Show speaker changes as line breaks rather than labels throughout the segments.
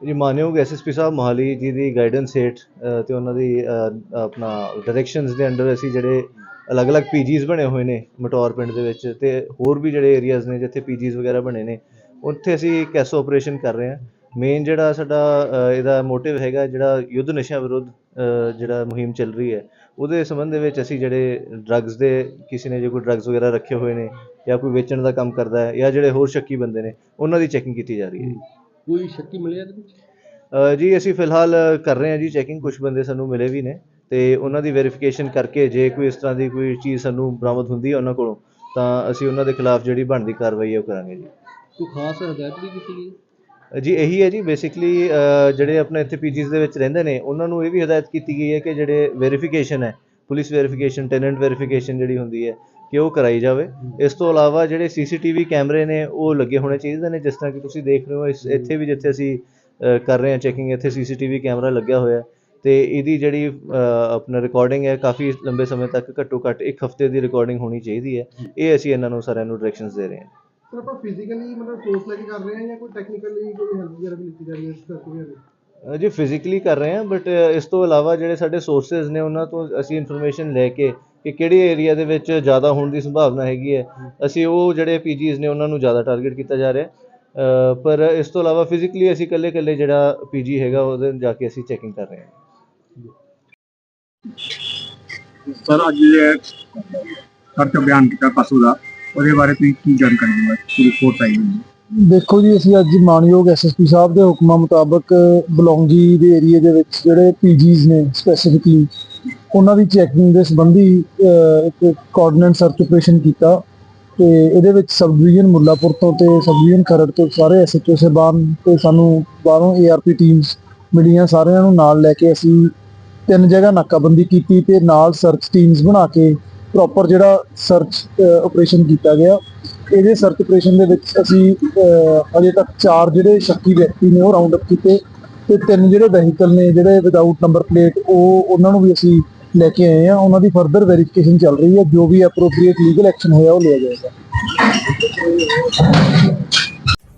ਜੀ ਮਾਨਯੋਗ ਐਸਐਸਪੀ ਸਾਹਿਬ ਮੋਹਾਲੀ ਜੀ ਦੀ ਗਾਈਡੈਂਸ ਹੇਠ ਅ, ਤੇ ਉਹਨਾਂ ਦੀ ਆਪਣਾ ਡਾਇਰੈਕਸ਼ਨਸ ਦੇ ਅੰਡਰ ਅਸੀਂ ਜਿਹੜੇ ਅਲੱਗ-ਅਲੱਗ ਪੀਜੀਜ਼ ਬਣੇ ਹੋਏ ਨੇ ਮਟੌਰ ਪਿੰਡ ਦੇ ਵਿੱਚ ਤੇ ਹੋਰ ਵੀ ਜਿਹੜੇ ਏਰੀਆਜ਼ ਨੇ ਜਿੱਥੇ ਪੀਜੀਜ਼ ਵਗੈਰਾ ਬਣੇ ਨੇ ਉੱਥੇ ਅਸੀਂ ਕੈਸੋ ਆਪਰੇਸ਼ਨ ਕਰ ਰਹੇ ਹਾਂ। ਮੇਨ ਜਿਹੜਾ ਸਾਡਾ ਇਹਦਾ ਮੋਟਿਵ ਹੈਗਾ ਜਿਹੜਾ ਯੁੱਧ ਨਸ਼ਿਆਂ ਵਿਰੁੱਧ ਜਿਹੜਾ ਮੁਹਿੰਮ ਚੱਲ ਰਹੀ ਹੈ ਉਹਦੇ ਸੰਬੰਧ ਦੇ ਵਿੱਚ ਅਸੀਂ ਜਿਹੜੇ ਡਰੱਗਸ ਦੇ ਕਿਸੇ ਨੇ ਜੇ ਕੋਈ ਡਰੱਗਸ ਵਗੈਰਾ ਰੱਖੇ ਹੋਏ ਨੇ ਜਾਂ ਕੋਈ ਵੇਚਣ ਦਾ ਕੰਮ ਕਰਦਾ ਹੈ ਜਾਂ ਜਿਹੜੇ ਹੋਰ ਸ਼ੱਕੀ ਬੰਦੇ ਨੇ ਉਹਨਾਂ ਦੀ ਚੈਕਿੰਗ ਕੀਤੀ ਜਾ ਰਹੀ ਹੈ।
ਕੋਈ ਸ਼ੱਕੀ ਮਿਲਿਆ ਇਹਦੇ ਵਿੱਚ?
ਅ, ਜੀ ਅਸੀਂ ਫਿਲਹਾਲ ਕਰ ਰਹੇ ਹਾਂ ਜੀ ਚੈਕਿੰਗ ਕੁਝ ਬੰਦੇ ਸਾਨੂੰ ਮਿਲੇ ਵੀ ਨੇ ਤੇ ਉਹਨਾਂ ਦੀ ਵੈਰੀਫਿਕੇਸ਼ਨ ਕਰਕੇ ਜੇ ਕੋਈ ਇਸ ਤਰ੍ਹਾਂ ਦੀ ਕੋਈ ਚੀਜ਼ ਸਾਨੂੰ ਬਰਾਮਦ ਹੁੰਦੀ ਹੈ ਉਹਨਾਂ ਕੋਲੋਂ ਤਾਂ ਅਸੀਂ ਉਹਨਾਂ ਦੇ ਖਿਲਾਫ ਜਿਹੜੀ ਬਣਦੀ ਕਾਰਵਾਈ ਹੈ ਉਹ ਕਰਾਂਗੇ ਜੀ।
ਕੋਈ ਖਾਸ ਹਦਾਇਤ ਵੀ ਕੀਤੀ ਗਈ?
ਜੀ ਇਹੀ ਹੈ ਜੀ ਬੇਸਿਕਲੀ ਜਿਹੜੇ ਆਪਣੇ ਇੱਥੇ ਪੀਜੀਜ਼ ਦੇ ਵਿੱਚ ਰਹਿੰਦੇ ਨੇ ਉਹਨਾਂ ਨੂੰ ਇਹ ਵੀ ਹਦਾਇਤ ਕੀਤੀ ਗਈ ਹੈ ਕਿ ਜਿਹੜੇ ਵੈਰੀਫਿਕੇਸ਼ਨ ਹੈ ਪੁਲਿਸ ਵੈਰੀਫਿਕੇਸ਼ਨ ਟੈਨੈਂਟ ਵੈਰੀਫਿਕੇਸ਼ਨ ਜਿਹੜੀ ਹੁੰਦੀ ਹੈ ਕਿ ਉਹ ਕਰਾਈ ਜਾਵੇ? ਇਸ ਤੋਂ ਇਲਾਵਾ ਜਿਹੜੇ ਸੀਸੀਟੀਵੀ ਕੈਮਰੇ ਨੇ ਉਹ ਲੱਗੇ ਹੋਣੇ ਚਾਹੀਦੇ ਨੇ ਜਿਸ ਤਰ੍ਹਾਂ ਕਿ ਤੁਸੀਂ ਦੇਖ ਰਹੇ ਹੋ ਇਸ ਇੱਥੇ ਵੀ ਜਿੱਥੇ ਅਸੀਂ ਕਰ ਰਹੇ ਹਾਂ ਚੈਕਿੰਗ ਇੱਥੇ ਸੀਸੀਟੀਵੀ ਕੈਮਰਾ ਲੱਗਿਆ ਹੋਇਆ ਹੈ। ਤੇ ਇਹਦੀ ਜਿਹੜੀ ਆਪਣਾ ਰਿਕਾਰਡਿੰਗ ਹੈ ਕਾਫੀ ਲੰਬੇ ਸਮੇਂ ਤੱਕ ਘੱਟੋ ਘੱਟ ਇੱਕ ਹਫ਼ਤੇ ਦੀ ਰਿਕਾਰਡਿੰਗ ਹੋਣੀ ਚਾਹੀਦੀ ਹੈ। ਇਹ ਅਸੀਂ ਇਹਨਾਂ ਨੂੰ ਸਾਰਿਆਂ ਨੂੰ ਡਾਇਰੈਕਸ਼ਨਸ ਦੇ ਰਹੇ ਹਾਂ।
ਸਰ ਆਪਾਂ ਫਿਜ਼ੀਕਲੀ ਮਤਲਬ ਫੋਰਸ ਲੈ ਕੇ ਕਰ ਰਹੇ ਹਾਂ ਜਾਂ ਕੋਈ ਟੈਕਨੀਕਲੀ ਕੋਈ ਹੈਲਪ ਵਗੈਰਾ ਵੀ ਲਿੱਤੀ ਜਾ ਰਹੀ ਹੈ ਇਸ ਕਰਕੇ
ਜੀ ਫਿਜ਼ੀਕਲੀ ਕਰ ਰਹੇ ਹਾਂ ਬਟ ਇਸ ਤੋਂ ਇਲਾਵਾ ਜਿਹੜੇ ਸਾਡੇ ਸੋਰਸਸ ਨੇ, ਉਹਨਾਂ ਤੋਂ ਅਸੀਂ ਇਨਫੋਰਮੇਸ਼ਨ ਲੈ ਕੇ ਕਿ ਕਿਹੜੇ ਏਰੀਆ ਦੇ ਵਿੱਚ ਜ਼ਿਆਦਾ ਹੋਣ ਦੀ ਸੰਭਾਵਨਾ ਹੈਗੀ ਹੈ, ਅਸੀਂ ਉਹ ਜਿਹੜੇ ਪੀਜੀਜ਼ ਨੇ, ਉਹਨਾਂ ਨੂੰ ਜ਼ਿਆਦਾ ਟਾਰਗੇਟ ਕੀਤਾ ਜਾ ਰਿਹਾ ਪਰ ਇਸ ਤੋਂ ਇਲਾਵਾ ਫਿਜ਼ੀਕਲੀ ਅਸੀਂ ਇਕੱਲੇ ਇਕੱਲੇ ਜਿਹੜਾ ਪੀਜੀ ਹੈਗਾ, ਉਹਦੇ ਜਾ ਕੇ ਅਸੀਂ ਚੈਕਿੰਗ ਕਰ ਰਹੇ ਹਾਂ।
ਸਰ, ਅੱਜ ਇਹ ਖਰਚ ਬਿਆਨ ਕੀਤਾ ਪਸ਼ੂ ਦਾ, ਉਹਦੇ ਬਾਰੇ ਤੁਸੀਂ ਕੀ ਜਾਣਕਾਰੀ ਦਿਓ ਪੂਰੀ ਰਿਪੋਰਟ ਆਈ ਹੋਈ ਹੈ।
ਦੇਖੋ ਜੀ, ਅਸੀਂ ਅੱਜ ਮਾਨਯੋਗ ਐਸਐਸਪੀ ਸਾਹਿਬ ਦੇ ਹੁਕਮਾਂ ਮੁਤਾਬਕ ਬਲੌਂਗੀ ਦੇ ਏਰੀਆ ਦੇ ਵਿੱਚ ਜਿਹੜੇ ਪੀਜੀਜ਼ ਨੇ ਸਪੈਸੀਫਿਕਲੀ ਉਹਨਾਂ ਦੀ ਚੈਕਿੰਗ ਦੇ ਸੰਬੰਧੀ ਇੱਕ ਕੋਆਰਡੀਨੇਟ ਸਰਚ ਆਪਰੇਸ਼ਨ ਕੀਤਾ ਤੇ ਇਹਦੇ ਵਿੱਚ ਸਬ ਡਿਵੀਜ਼ਨ ਮੁੱਲਾਪੁਰ ਤੋਂ ਤੇ ਸਬ ਡਿਵੀਜ਼ਨ ਖਰੜ ਤੋਂ ਸਾਰੇ ਐਸਐਚਓ ਸਾਹਿਬਾਨ ਤੇ ਸਾਨੂੰ ਬਾਹਰੋਂ ਏਆਰਪੀ ਟੀਮਸ ਮਿਲੀਆਂ, ਸਾਰਿਆਂ ਨੂੰ ਨਾਲ ਲੈ ਕੇ ਅਸੀਂ ਤਿੰਨ ਜਗ੍ਹਾ ਨਾਕਾਬੰਦੀ ਕੀਤੀ ਤੇ ਨਾਲ ਸਰਚ ਟੀਮਸ ਬਣਾ ਕੇ ਪ੍ਰੋਪਰ ਜਿਹੜਾ ਸਰਚ ਆਪਰੇਸ਼ਨ ਕੀਤਾ ਗਿਆ। ਇਹਦੇ ਸਰਚ ਆਪਰੇਸ਼ਨ ਦੇ ਵਿੱਚ ਅਸੀਂ ਅਜੇ ਤੱਕ ਚਾਰ ਜਿਹੜੇ ਸ਼ੱਕੀ ਵਿਅਕਤੀ ਨੇ ਉਹ ਰਾਉਂਡ ਅਪ ਕੀਤੇ ਤੇ ਤਿੰਨ ਜਿਹੜੇ ਵਹੀਕਲ ਨੇ, ਜਿਹੜੇ ਵਿਦਆਊਟ ਨੰਬਰ ਪਲੇਟ ਉਹ ਉਹਨਾਂ ਨੂੰ ਵੀ ਅਸੀਂ ਲੈ ਕੇ ਆਏ ਆ ਉਹਨਾਂ ਦੀ ਫਰਦਰ ਵੈਰੀਫਿਕੇਸ਼ਨ ਚੱਲ ਰਹੀ ਹੈ। ਜੋ ਵੀ ਐਪਰੋਪਰੀਏਟ ਲੀਗਲ ਐਕਸ਼ਨ ਹੋਇਆ, ਉਹ ਲਿਆ ਜਾਏਗਾ।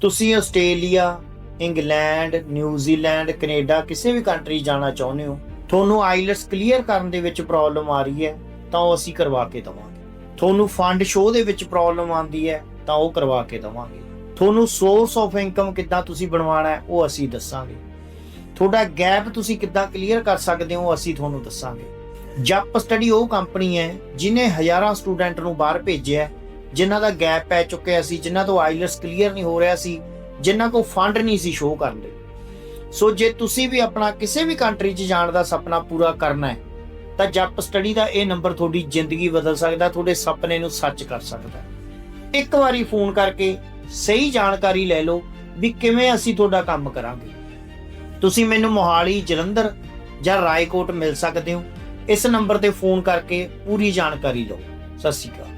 ਤੁਸੀਂ ਆਸਟ੍ਰੇਲੀਆ, ਇੰਗਲੈਂਡ ਨਿਊਜ਼ੀਲੈਂਡ ਕੈਨੇਡਾ, ਕਿਸੇ ਵੀ ਕੰਟਰੀ ਜਾਣਾ ਚਾਹੁੰਦੇ ਹੋ, ਤੁਹਾਨੂੰ ਆਈਲਟਸ ਕਲੀਅਰ ਕਰਨ ਦੇ ਵਿੱਚ ਪ੍ਰੋਬਲਮ ਆ ਰਹੀ ਹੈ। ਤਾਂ ਉਹ ਅਸੀਂ ਕਰਵਾ ਕੇ ਦਵਾਂਗੇ। ਤੁਹਾਨੂੰ ਫੰਡ ਸ਼ੋਅ ਦੇ ਵਿੱਚ ਪ੍ਰੋਬਲਮ ਆਉਂਦੀ ਹੈ ਤਾਂ ਉਹ ਕਰਵਾ ਕੇ ਦਵਾਂਗੇ। ਤੁਹਾਨੂੰ ਸੋਰਸ ਆਫ ਇਨਕਮ ਕਿੱਦਾਂ ਤੁਸੀਂ ਬਣਵਾਉਣਾ ਹੈ ਉਹ ਅਸੀਂ ਦੱਸਾਂਗੇ। ਤੁਹਾਡਾ ਗੈਪ ਤੁਸੀਂ ਕਿੱਦਾਂ ਕਲੀਅਰ ਕਰ ਸਕਦੇ ਹੋ ਅਸੀਂ ਤੁਹਾਨੂੰ ਦੱਸਾਂਗੇ। ਜੱਪ ਸਟੱਡੀ ਉਹ ਕੰਪਨੀ ਹੈ ਜਿਨੇ ਹਜ਼ਾਰਾਂ ਸਟੂਡੈਂਟ ਨੂੰ ਬਾਹਰ ਭੇਜਿਆ ਹੈ, ਜਿਨ੍ਹਾਂ ਦਾ ਗੈਪ ਪੈ ਚੁੱਕਿਆ ਸੀ ਜਿਨ੍ਹਾਂ ਤੋਂ ਆਈਲਟਸ ਕਲੀਅਰ ਨਹੀਂ ਹੋ ਰਿਹਾ ਸੀ ਜਿਨ੍ਹਾਂ ਕੋਲ ਫੰਡ ਨਹੀਂ ਸੀ ਸ਼ੋਅ ਕਰਨ ਦੇ। ਸੋ ਜੇ ਤੁਸੀਂ ਵੀ ਆਪਣਾ ਕਿਸੇ ਵੀ ਕੰਟਰੀ 'ਚ ਜਾਣ ਦਾ ਸੁਪਨਾ ਪੂਰਾ ਕਰਨਾ ਹੈ ਤਾਂ ਜਪ ਸਟੱਡੀ ਦਾ ਇਹ ਨੰਬਰ ਤੁਹਾਡੀ ਜ਼ਿੰਦਗੀ ਬਦਲ ਸਕਦਾ, ਤੁਹਾਡੇ ਸੁਪਨੇ ਨੂੰ ਸੱਚ ਕਰ ਸਕਦਾ। ਇੱਕ ਵਾਰੀ ਫੋਨ ਕਰਕੇ ਸਹੀ ਜਾਣਕਾਰੀ ਲੈ ਲਓ ਵੀ ਕਿਵੇਂ ਅਸੀਂ ਤੁਹਾਡਾ ਕੰਮ ਕਰਾਂਗੇ। ਤੁਸੀਂ ਮੈਨੂੰ ਮੋਹਾਲੀ, ਜਲੰਧਰ ਜਾਂ ਰਾਏਕੋਟ ਮਿਲ ਸਕਦੇ ਹੋ। ਇਸ ਨੰਬਰ ਤੇ ਫੋਨ ਕਰਕੇ ਪੂਰੀ ਜਾਣਕਾਰੀ ਲਓ। ਸਤਿ ਸ਼੍ਰੀ ਅਕਾਲ।